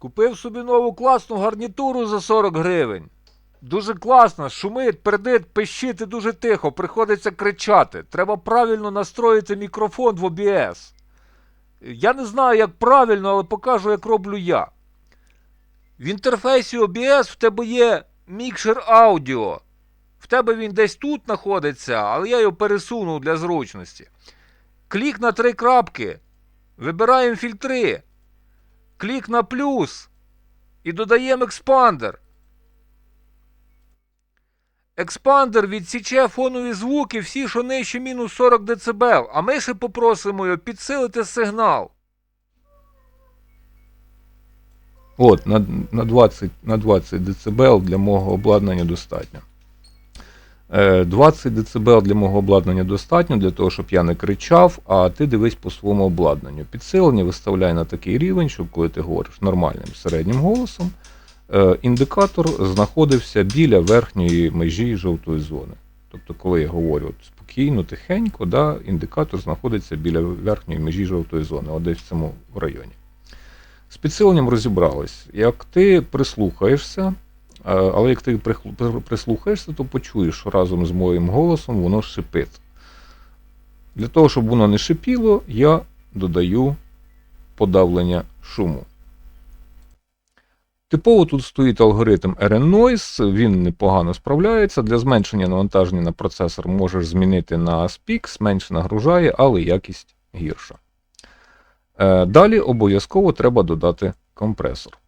Купив собі нову класну гарнітуру за 40 гривень. Дуже класно, шумить, пердить, пищить і дуже тихо, приходиться кричати. Треба правильно настроїти мікрофон в OBS. Я не знаю, як правильно, але покажу, як роблю я. В інтерфейсі OBS в тебе є мікшер аудіо. В тебе він десь тут знаходиться, але я його пересунув для зручності. Клік на три крапки. Вибираємо фільтри. Клік на плюс. І додаємо експандер. Експандер відсіче фонові звуки всі, що нижче мінус 40 дБ, а ми ще попросимо його підсилити сигнал. От, на, на 20, на 20 дБ для мого обладнання достатньо. Е, 20 дБ для мого обладнання достатньо для того, щоб я не кричав, а ти дивись по своєму обладнанню. Підсилення виставляй на такий рівень, щоб коли ти говориш нормальним середнім голосом, е, індикатор знаходився біля верхньої межі жовтої зони. Тобто, коли я говорю спокійно, тихенько, да, індикатор знаходиться біля верхньої межі жовтої зони, от десь в цьому районі. З підсиленням розібрались. Як ти прислухаєшся, е, але як ти прислухаєшся, то почуєш, що разом з моїм голосом воно шипить. Для того, щоб воно не шипіло, я додаю подавлення шуму. Типово тут стоїть алгоритм RN Noise, він непогано справляється. Для зменшення навантаження на процесор можеш змінити на SPIX, менше нагружає, але якість гірша. Е, Далі обов'язково треба додати компресор.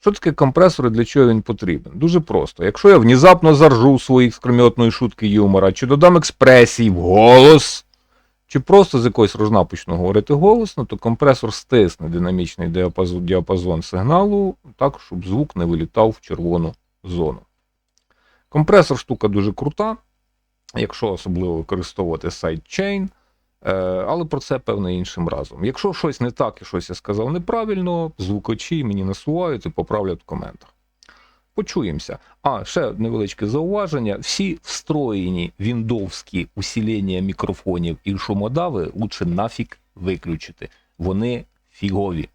Що таке компресор і для чого він потрібен? Дуже просто. Якщо я внезапно заржу своїх скрометної шутки юмора, чи додам експресії в голос, чи просто з якоїсь рожна почну говорити голосно, то компресор стисне динамічний діапазон, діапазон сигналу так, щоб звук не вилітав в червону зону. Компресор штука дуже крута, якщо особливо використовувати сайдчейн. Е, Але про це певне іншим разом. Якщо щось не так і щось я сказав неправильно, звукачі мені насувають і поправлять в коментах. Почуємося. А, ще невеличке зауваження. Всі встроєні віндовські усілення мікрофонів і шумодави лучше нафік виключити. Вони фігові.